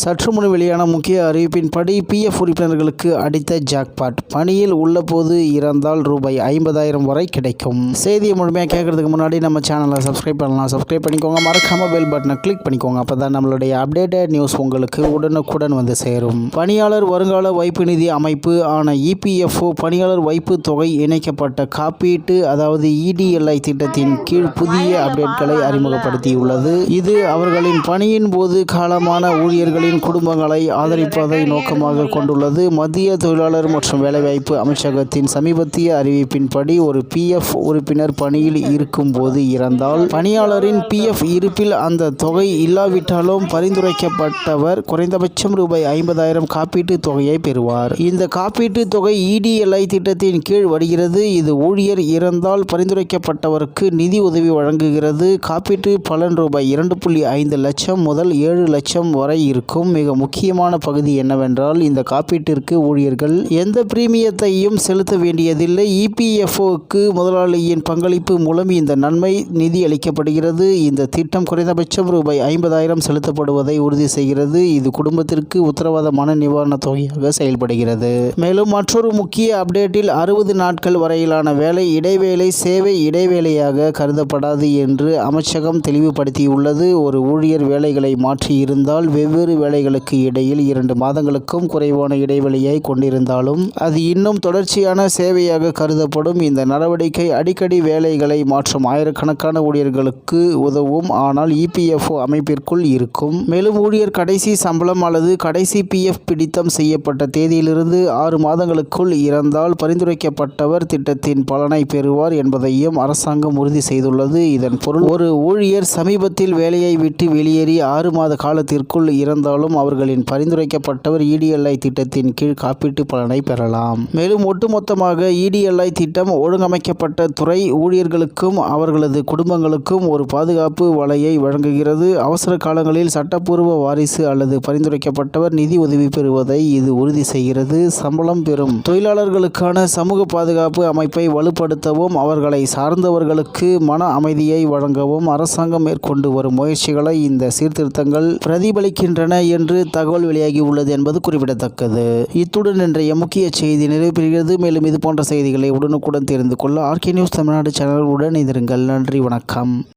சற்று முன் வெளியான முக்கிய அறிவிப்பின்படி பிஎஃப் உறுப்பினர்களுக்கு அடித்த ஜாக்பாட் பணியில் உள்ளபோது இறந்தால் ரூபாய் ஐம்பதாயிரம் வரை கிடைக்கும். செய்தியை முழுமையாக கேட்கறதுக்கு முன்னாடி நம்ம சேனலை சப்ஸ்கிரைப் பண்ணலாம். சப்ஸ்கிரைப் பண்ணிக்கோங்க. மறக்காம பெல் பட்டனை கிளிக் பண்ணிக்கோங்க. அப்போ தான் நம்மளுடைய அப்டேட்டட் நியூஸ் உங்களுக்கு உடனுக்குடன் வந்து சேரும். பணியாளர் வருங்கால வைப்பு நிதி அமைப்பு ஆன இபிஎஃப்ஓ பணியாளர் வைப்பு தொகை இணைக்கப்பட்ட காப்பீட்டு அதாவது இடிஎல்ஐ திட்டத்தின் கீழ் புதிய அப்டேட்களை அறிமுகப்படுத்தியுள்ளது. இது அவர்களின் பணியின் போது காலமான ஊழியர்களின் குடும்பங்களை ஆதரிப்பதை நோக்கமாக கொண்டுள்ளது. மத்திய தொழிலாளர் மற்றும் வேலைவாய்ப்பு அமைச்சகத்தின் சமீபத்திய அறிவிப்பின்படி ஒரு பிஎஃப் உறுப்பினர் பணியில் இருக்கும்போது இறந்தால் பணியாளரின் பிஎஃப் இருப்பில் அந்த தொகை இல்லாவிட்டாலும் பரிந்துரைக்கப்பட்டவர் குறைந்தபட்சம் ரூபாய் ஐம்பதாயிரம் காப்பீட்டு தொகையை பெறுவார். இந்த காப்பீட்டு தொகை இடிஎல்ஐ திட்டத்தின் கீழ் வருகிறது. இது ஊழியர் இறந்தால் பரிந்துரைக்கப்பட்டவருக்கு நிதி உதவி வழங்குகிறது. காப்பீட்டு பலன் ரூபாய் இரண்டு புள்ளி ஐந்து லட்சம் முதல் ஏழு லட்சம் வரை இருக்கும். மிக முக்கியமான பகுதி என்னவென்றால் இந்த காப்பீட்டிற்கு ஊழியர்கள் எந்த பிரீமியத்தையும் செலுத்த வேண்டியதில்லை. இபிஎஃப்ஓக்கு முதலாளியின் பங்களிப்பு மூலம் இந்த நன்மை நிதி அளிக்கப்படுகிறது. இந்த திட்டம் குறைந்தபட்சம் ரூபாய் ஐம்பதாயிரம் செலுத்தப்படுவதை உறுதி செய்கிறது. இது குடும்பத்திற்கு உத்தரவாதமான நிவாரணத் தொகையாக செயல்படுகிறது. மேலும் மற்றொரு முக்கிய அப்டேட்டில் அறுபது நாட்கள் வரையிலான வேலை இடைவேளை சேவை இடைவேளையாக கருதப்படாது என்று அமைச்சகம் தெளிவுபடுத்தியுள்ளது. ஒரு ஊழியர் வேலைகளை மாற்றியிருந்தால் வெவ்வேறு வேலைகளுக்கு இடையில் இரண்டு மாதங்களுக்கும் குறைவான இடைவெளியை கொண்டிருந்தாலும் அது இன்னும் தொடர்ச்சியான சேவையாக கருதப்படும். இந்த நடவடிக்கை அடிக்கடி வேலைகளை மாற்றும் ஆயிரக்கணக்கான ஊழியர்களுக்கு உதவும். ஆனால் இபிஎஃப்ஓ அமைப்பிற்குள் இருக்கும். மேலும் ஊழியர் கடைசி சம்பளம் அல்லது கடைசி பிஎஃப் பிடித்தம் செய்யப்பட்ட தேதியிலிருந்து ஆறு மாதங்களுக்குள் இறந்தால் பரிந்துரைக்கப்பட்டவர் திட்டத்தின் பலனை பெறுவார் என்பதையும் அரசாங்கம் உறுதி செய்துள்ளது. இதன் பொருள் ஒரு ஊழியர் சமீபத்தில் வேலையை விட்டு வெளியேறி ஆறு மாத காலத்திற்குள் இருந்தாலும் அவர்களின் பரிந்துரைக்கப்பட்டவர் இடிஎல்ஐ திட்டத்தின் கீழ் காப்பீட்டு பலனை பெறலாம். மேலும் ஒட்டுமொத்தமாக இடிஎல்ஐ திட்டம் ஒழுங்கமைக்கப்பட்ட துறை ஊழியர்களுக்கும் அவர்களது குடும்பங்களுக்கும் ஒரு பாதுகாப்பு வலையை வழங்குகிறது. அவசர காலங்களில் சட்டப்பூர்வ வாரிசு அல்லது பரிந்துரைக்கப்பட்டவர் நிதி உதவி பெறுவதை இது உறுதி செய்கிறது. சம்பளம் பெறும் தொழிலாளர்களுக்கான சமூக பாதுகாப்பு அமைப்பை வலுப்படுத்தவும் அவர்களை சார்ந்தவர்களுக்கு மன அமைதியை வழங்கவும் அரசாங்கம் மேற்கொண்டு வரும் முயற்சிகளை இந்த சீர்திருத்தங்கள் பிரதிபலிக்கின்றன என்று தகவல் வெளியாகி உள்ளது என்பது குறிப்பிடத்தக்கது. இத்துடன் இன்றைய முக்கிய செய்தி நிறைவு மேலும் இது போன்ற செய்திகளை உடனுக்குடன் தெரிந்து கொள்ள ஆர்கே நியூஸ் தமிழ்நாடு சேனல் உடன் இருங்கள் நன்றி வணக்கம்.